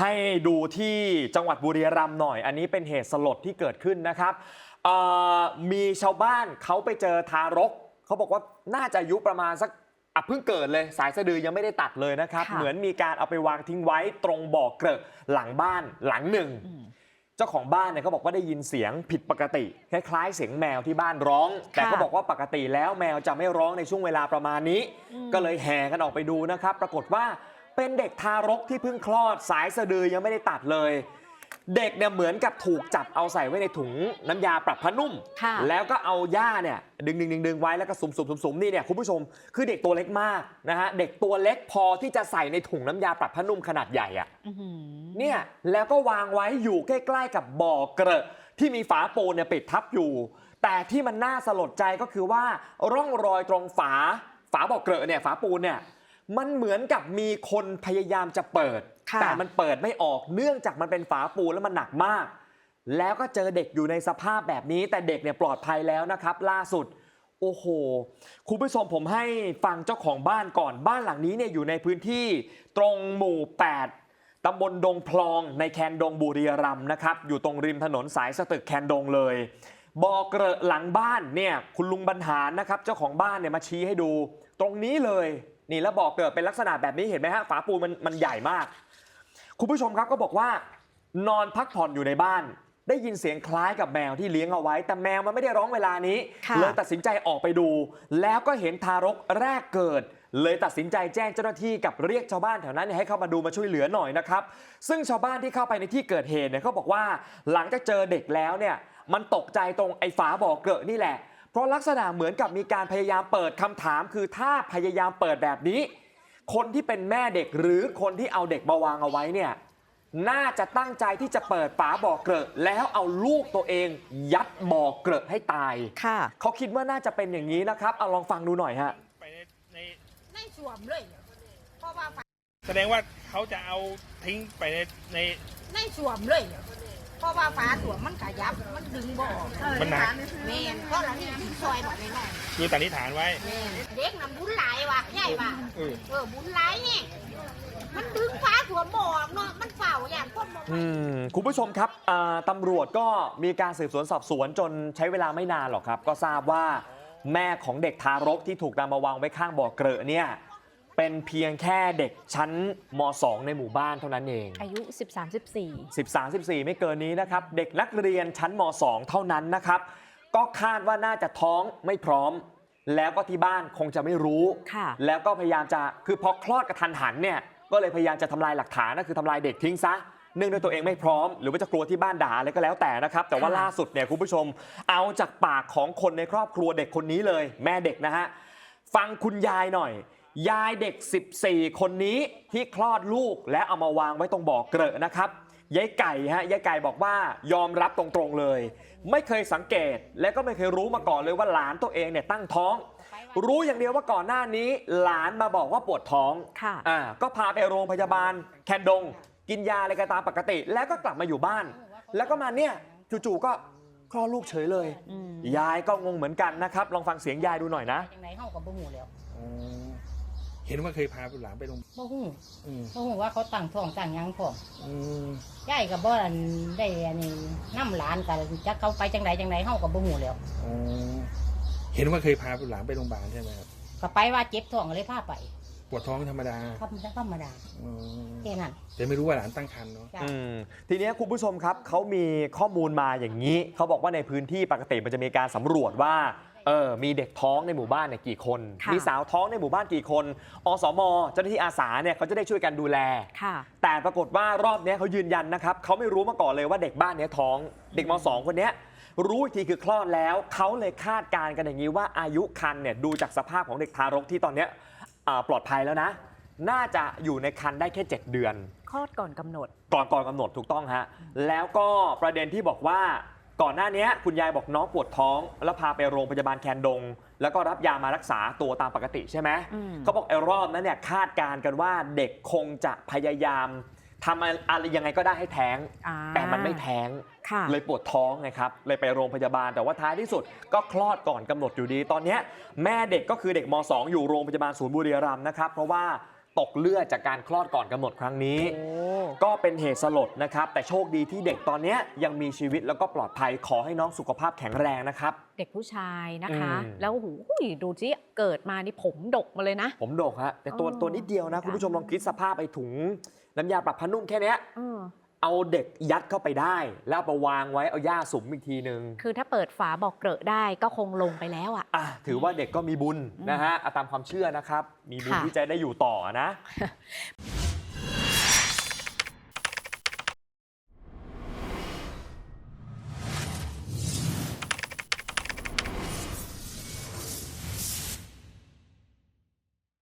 ให้ดูที่จังหวัดบุรีรัมย์หน่อย อันนี้เป็นเหตุสลดที่เกิดขึ้นนะครับเอ่อมีชาวบ้านเขาไปเจอทารกเขาบอกว่าน่าจะอายุประมาณสักอะเพิ่งเกิดเลยสายสะดือยังไม่ได้ตัดเลยนะครับค่ะเหมือนมีการเอาไปวางทิ้งไว้ตรงบ่อเกลอะหลังบ้านหลังหนึ่งอืมเจ้าของบ้านเนี่ยเขาบอกว่าได้ยินเสียงผิดปกติคล้ายๆเสียงแมวที่บ้านร้อง แต่ก็บอกว่าปกติแล้วแมวจะไม่ร้องในช่วงเวลาประมาณนี้อืมก็เลยแห่กันออกไปดูนะครับ ปรากฏว่า เป็นเด็กทารกที่เพิ่งคลอดสายสะดือยังไม่ได้ตัดเลย เด็กเนี่ยเหมือนกับถูกจับเอาใส่ไว้ในถุงน้ำยาปรับผ้านุ่ม ค่ะ แล้วก็เอาหญ้าเนี่ยดึงดึงดึงดึงไว้แล้วก็สุ่มสุ่มสุ่มสุ่มนี่เนี่ยคุณผู้ชมคือเด็กตัวเล็กมากนะฮะเด็กตัวเล็กพอที่จะใส่ในถุงน้ำยาปรับผ้านุ่มขนาดใหญ่อะ อื้อหือเนี่ยแล้วก็วางไว้อยู่ใกล้ๆกับบ่อเกลอะที่มีฝาปูนเนี่ยปิดทับอยู่ แต่ที่มันน่าสลดใจก็คือว่าร่องรอยตรงฝาฝาบ่อเกลอะเนี่ยฝาปูนเนี่ย มันเหมือนกับมีคนพยายามจะเปิด ค่ะแต่มันเปิดไม่ออกเนื่องจากมันเป็นฝาปูนแล้วมันหนักมาก แล้วก็เจอเด็กอยู่ในสภาพแบบนี้แต่เด็กเนี่ยปลอดภัยแล้วนะครับ ล่าสุด โอ้โห คุณผู้ชมผมให้ฟังเจ้าของบ้านก่อนบ้านหลังนี้เนี่ยอยู่ในพื้นที่ตรงหมู่ 8ตำบลดงพลองในแคนดงบุรีรัมย์นะครับ อยู่ตรงริมถนนสายสตึกแคนดงเลยบ่อเกลอะหลังบ้านเนี่ยคุณลุงบรรหารนะครับ เจ้าของบ้านเนี่ยมาชี้ให้ดู ตรงนี้เลย นี่แล้วบ่อเกลอะเป็นลักษณะแบบนี้เห็นไหมฮะฝาปูนมันมันใหญ่มาก คุณผู้ชมครับก็บอกว่า นอนพักผ่อนอยู่ในบ้าน ได้ยินเสียงคล้ายกับแมวที่เลี้ยงเอาไว้ แต่แมวมันไม่ได้ร้องเวลานี้ ค่ะ เลยตัดสินใจออกไปดู แล้วก็เห็นทารกแรกเกิด เลยตัดสินใจแจ้งเจ้าหน้าที่กับเรียกชาวบ้านแถวนั้นเนี่ยให้เข้ามาดูมาช่วยเหลือหน่อยนะครับซึ่งชาวบ้านที่เข้าไปในที่เกิดเหตุเนี่ยเขาบอกว่าหลังจากเจอเด็กแล้วเนี่ยมันตกใจตรงไอ้ฝาบ่อเกลอะนี่แหละ เพราะลักษณะเหมือนกับมีการพยายามเปิดคำถาม คือถ้าพยายามเปิดแบบนี้ คนที่เป็นแม่เด็กหรือคนที่เอาเด็กมาวางเอาไว้เนี่ยน่าจะตั้งใจที่จะเปิดฝาบ่อเกลอะแล้วเอาลูกตัวเอง ยัดบ่อเกลอะให้ตายค่ะเขาคิดว่าน่าจะเป็นอย่างนี้นะครับเอาลองฟังดูหน่อยฮะไปในในในสวมเลยเพราะว่าฝาแสดงว่าเขาจะเอาทิ้งไปในในในสวมเลย เพราะว่าฝาสวมมันขยับ มันดึงบ่ออกมันหนัก แม่นเพราะเรานี่ซอยหน่อยหน่อยคือสันนิษฐานไว้แม่นเด็กนำบุญหลายว่ะใหญ่ว่ะ เออเออบุญหลายนี่มันดึงฝาสวมบ่ออกเนาะ มันเฝ้าอย่างคนบ่อืมคุณผู้ชมครับอ่าตำรวจก็มีการสืบสวนสอบสวนจนใช้เวลาไม่นานหรอกครับ ก็ทราบว่าแม่ของเด็กทารกที่ถูกนำมาวางไว้ข้างบ่อเกลอะเนี่ย เป็นเพียงแค่เด็กชั้นม .2 ในหมู่บ้านเท่านั้นเอง อายุ 13 14 13 14 ไม่เกินนี้นะครับ เด็กนักเรียนชั้นม .2 เท่านั้นนะครับ ก็คาดว่าน่าจะท้องไม่พร้อม แล้วก็ที่บ้านคงจะไม่รู้ ค่ะ แล้วก็พยายามจะคือพอคลอดกระทันหันเนี่ยก็เลยพยายามจะทำลายหลักฐานก็คือทำลายเด็กทิ้งซะเนื่องด้วยตัวเองไม่พร้อม หรือว่าจะกลัวที่บ้านด่าอะไรก็แล้วแต่นะครับ แต่ว่าค่ะ ล่าสุดเนี่ยคุณผู้ชม เอาจากปากของคนในครอบครัวเด็กคนนี้เลย แม่เด็กนะฮะ ฟังคุณยายหน่อย ยายเด็ก 14 คนนี้ที่คลอดลูกและเอามาวางไว้ตรงบ่อเกลอะนะครับ ยายไก่ฮะ ยายไก่บอกว่ายอมรับตรงๆเลย ไม่เคยสังเกตและก็ไม่เคยรู้มาก่อนเลยว่าหลานตัวเองเนี่ยตั้งท้อง รู้อย่างเดียวว่าก่อนหน้านี้หลานมาบอกว่าปวดท้องค่ะ อ่าก็พาไปโรงพยาบาล แคนดง กินยาอะไรกันตามปกติ แล้วก็กลับมาอยู่บ้าน แล้วก็มาเนี่ยจู่ๆก็คลอดลูกเฉยเลยอืมยายก็งงเหมือนกันนะครับ ลองฟังเสียงยายดูหน่อยนะจังไดเฮาก็บ่ฮู้แล้ว เห็นว่าเคยพาหลานไปโรงบ่ฮู้อืมบ่ฮู้ว่าเขาตั้งท้องตั้งหยังพร้อมอืมยายก็บ่อันได้อันนี้นํหลานก็จักเขาไปจังใดจังใดเฮาก็บ่ฮู้แล้วอ๋อเห็นว่าเคยพาหลานไปโรงพยาบาลใช่ไหมครับก็ไปว่าเจ็บท้องก็เลยพาไป ปวดท้องธรรมดาธรรมดาธรรมดาอืมแค่นั้นแต่ไม่รู้ว่าหลานตั้งครรภ์เนาะ จ้ะ อืมทีเนี้ยคุณผู้ชมครับเขามีข้อมูลมาอย่างนี้ เขาบอกว่าในพื้นที่ปกติมันจะมีการสำรวจว่าเออมีเด็กท้องในหมู่บ้านเนี่ยกี่คน ค่ะ มีสาวท้องในหมู่บ้านกี่คน อสมเจ้าหน้าที่อาสาเนี่ยเขาจะได้ช่วยกันดูแล ค่ะ แต่ปรากฏว่ารอบเนี้ยเขายืนยันนะครับเขาไม่รู้มาก่อนเลยว่าเด็กบ้านเนี้ยท้อง เด็กมสองคนเนี้ยรู้อีกทีคือคลอดแล้วเขาเลยคาดการณ์กันอย่างนี้ว่าอายุคันเนี่ยดูจากสภาพของเด็กทารกที่ตอนเนี้ย อ่าปลอดภัยแล้วนะ น่าจะอยู่ในคันได้แค่ 7 เดือน คลอดก่อนกำหนด ก่อนก่อนกำหนดถูกต้องฮะ แล้วก็ประเด็นที่บอกว่าก่อนหน้านี้คุณยายบอกน้องปวดท้อง แล้วพาไปโรงพยาบาลแคนดง แล้วก็รับยามารักษาตัวตามปกติใช่ไหมอืม เขาบอกไอ้รอบนั้นเนี่ยคาดการณ์กันว่าเด็กคงจะพยายาม ทำอะไรยังไงก็ได้ให้แท้ง อ่า แต่มันไม่แท้ง ค่ะ เลยปวดท้องไงครับเลยไปโรงพยาบาลแต่ว่าท้ายที่สุดก็คลอดก่อนกำหนดอยู่ดี ตอนเนี้ยแม่เด็กก็คือเด็กม .2 อยู่โรงพยาบาลศูนย์บุรีรัมย์นะครับ เพราะว่า ตกเลือดจากการคลอดก่อนกำหนดครั้งนี้โอ้ก็เป็นเหตุสลดนะครับ แต่โชคดีที่เด็กตอนเนี้ยยังมีชีวิตแล้วก็ปลอดภัยขอให้น้องสุขภาพแข็งแรงนะครับ เด็กผู้ชายนะคะ อืม แล้วโอ้โหดูสิเกิดมานี่ผมดกมาเลยนะ ผมโดกฮะแต่ตัวอ๋อตัวนิดเดียวนะ คุณผู้ชมลองคิดสภาพไอ้ถุงน้ำยาปรับผ้านุ่มแค่เนี้ย เออ เอาเด็กยัดเข้าไปได้ แล้วเอาไปวางไว้เอาหญ้าสุมอีกทีนึง คือถ้าเปิดฝาบอกเกลอะได้ก็คงลงไปแล้วอะ อะถือว่าเด็กก็มีบุญอืมนะฮะอะตามความเชื่อนะครับ มีบุญค่ะ ที่จะได้อยู่ต่อนะ